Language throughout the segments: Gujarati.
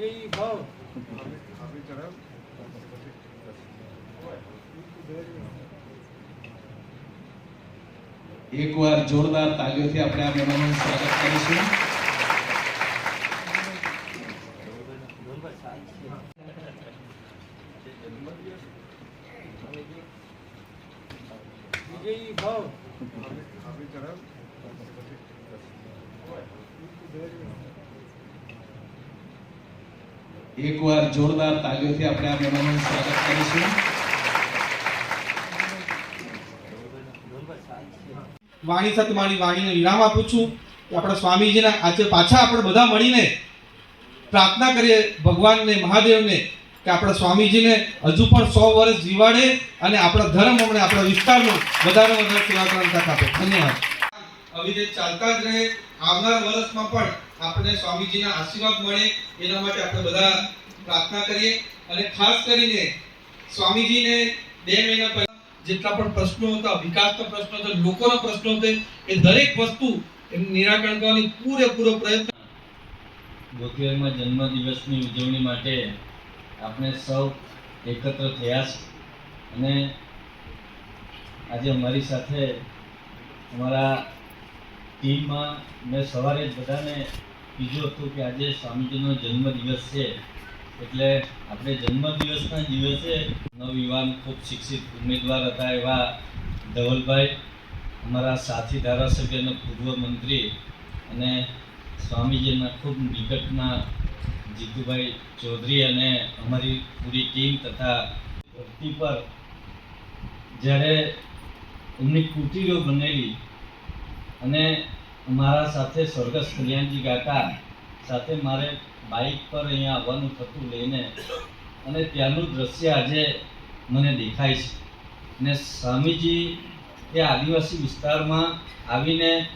વિજયી ભાવ એકવાર જોરદાર તાલીઓથી આપણે આ મહેમાનોનું સ્વાગત કરીશું. વિજયી ભાવ. એકવાર જોરદાર તાલીઓથી આપણે આ મહેમાનોનું સ્વાગત કરીશું. વાણી સાથે મારી વાણીને વિરામ આપું છું આપણા સ્વામીજીના આજે પાછા આપણે બધા મળીને પ્રાર્થના કરીએ ભગવાનને, મહાદેવને, કે આપણા સ્વામીજીને હજુ પણ સો વર્ષ જીવાડે અને આપણા ધર્મ હમણાં આપણા વિસ્તારનો વધારે વધારે સેવા કરતા આપે ધન્યવાદ. અવિરત ચાલતા જ રહે. આવનાર વર્ષમાં પણ આપણે સ્વામીજીના આશીર્વાદ મળે, એના માટે આપણે બધા પ્રાર્થના કરીએ. અને ખાસ કરીને સ્વામીજીને બે મહિના પહેલા જેટલા પણ પ્રશ્નો હતા, વિકાસના પ્રશ્નો હતા, લોકોના પ્રશ્નો હતા, એ દરેક વસ્તુ એમ નિરાકરણ કરવાની પૂરેપૂરો પ્રયત્ન બોતેરમાં જન્મદિવસની ઉજવણી માટે આપણે સૌ એકત્ર થયા છે. અને આજે અમારી સાથે અમારા ટીમમાં મેં સવારે બધાને કીધું હતું કે આજે સ્વામીજીનો જન્મદિવસ છે. એટલે આપણે જન્મદિવસના દિવસે નવયુવાન, ખૂબ શિક્ષિત ઉમેદવાર હતા એવા ધવલભાઈ, અમારા સાથી ધારાસભ્યના પૂર્વ મંત્રી અને સ્વામીજીના ખૂબ નિકટના જીતુભાઈ ચૌધરી અને અમારી પૂરી ટીમ તથા ધરતી પર જ્યારે એમની કુટીરો બનેલી અને મારા સાથે સ્વર્ગસ્થ કલ્યાણજી કાકા સાથે મારે બાઇક પર અહીંયા આવવાનું થતું લઈને અને ત્યાંનું દ્રશ્ય આજે મને દેખાય છે. ને સ્વામીજી એ આદિવાસી વિસ્તારમાં આવીને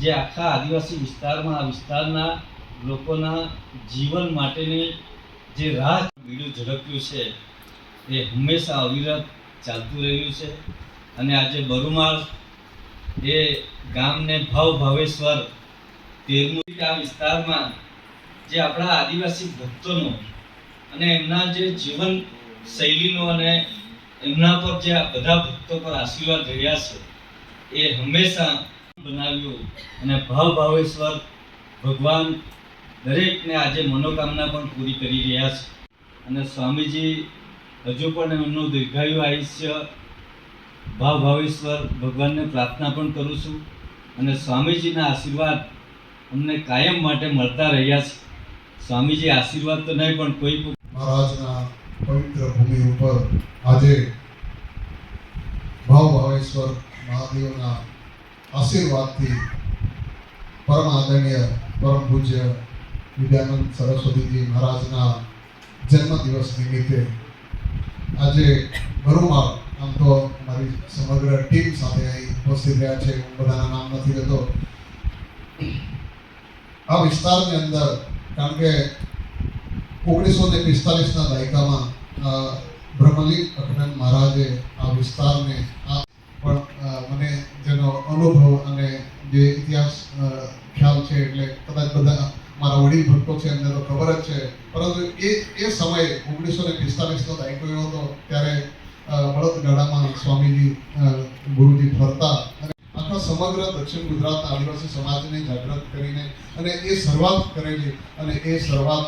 જે આખા આદિવાસી વિસ્તારમાં, આ વિસ્તારના લોકોના જીવન માટેની જે રાહ બીડું ઝડપ્યું છે એ હંમેશા અવિરત ચાલતું રહ્યું છે. અને આજે બરુમાળ એ ગામને ભાવ ભાવેશ્વર તેરમું આ વિસ્તારમાં જે આપણા આદિવાસી ભક્તોનો અને એમના જે જીવન શૈલીનો અને એમના પર જે બધા ભક્તો પર આશીર્વાદ રહ્યા છે, એ હંમેશા બનાવ્યું અને ભાવ ભાવેશ્વર ભગવાન દરેકને આજે મનોકામના પણ પૂરી કરી રહ્યા છે. અને સ્વામીજી હજુ પણ એમનું દીર્ઘાયુ આયુષ્ય ભાવ ભાવેશ્વર ભગવાનને પ્રાર્થના પણ કરું છું અને સ્વામીજીના આશીર્વાદ અમને કાયમ માટે મળતા રહ્યા છે. સ્વામીજી આશીર્વાદ તો નહીં, પણ કોઈ મહારાજના પવિત્ર ભૂમિ ઉપર આજે ભાવ ભાવેશ્વર મહાદેવના આશીર્વાદથી પરમ આદરણીય, પરમ પૂજ્ય વિદ્યાનંદ સરસ્વતીજી મહારાજના જન્મદિવસ નિમિત્તે આજે ભરૂમાં આમ તો મારી સમગ્ર ટીમ સાથે અહીં ઉપસ્થિત રહ્યા છે. હું બધાના નામ નથી લેતો. આ વિસ્તારની અંદર કારણ કે ઓગણીસો ને પિસ્તાલીસના દાયકામાં અ, અખંડ મહારાજે આ વિસ્તારને આ પણ મને જેનો અનુભવ અને જે ઇતિહાસ ખ્યાલ છે એટલે કદાચ બધા મારા વડીલ ભક્તો છે એમને ખબર જ છે. પરંતુ એ એ સમયે ઓગણીસો ને પિસ્તાલીસનો દાયકો એવો હતો ત્યારે બળદગાડામાં સ્વામીજી ગુરુજી ફરતા અને આખા સમગ્ર દક્ષિણ ગુજરાતના આદિવાસી સમાજને જાગૃત કરીને અને એ શરૂઆત કરેલી અને એ શરૂઆત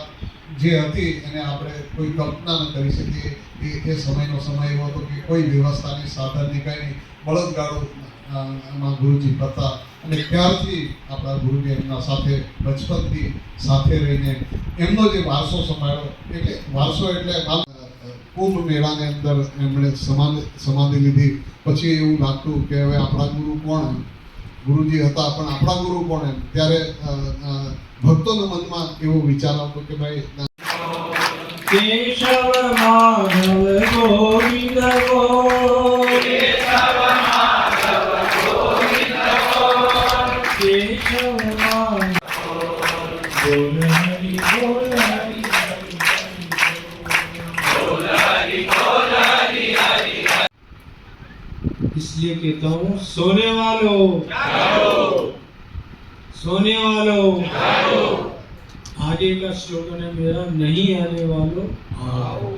જે હતી એને આપણે કોઈ કલ્પના ન કરી શકીએ એ એ સમયનો સમય એવો હતો કે કોઈ વ્યવસ્થાની સાધનની કંઈ નહીં. બળદગાડું અ, માં ગુરુજી ફરતા અને ત્યારથી આપણા ગુરુજી એમના સાથે બચપનથી સાથે રહીને એમનો જે વારસો સંભાળ્યો એટલે વારસો એટલે માલ- કુંભ મેળાની અંદર એમણે સમાધિ સમાધિ લીધી પછી એવું લાગતું કે હવે આપણા ગુરુ કોણ ગુરુજી હતા પણ આપણા ગુરુ કોણ એમ ત્યારે ભક્તોના મનમાં એવો વિચાર આવતો કે ભાઈ કેશવ માધવ ગોવિંદ કેશવ માધવ હરી इसलिए कहता हूँ सोने वालों सोने वालों आज आगे का स्लोगन है मेरा नहीं आने वालों आओ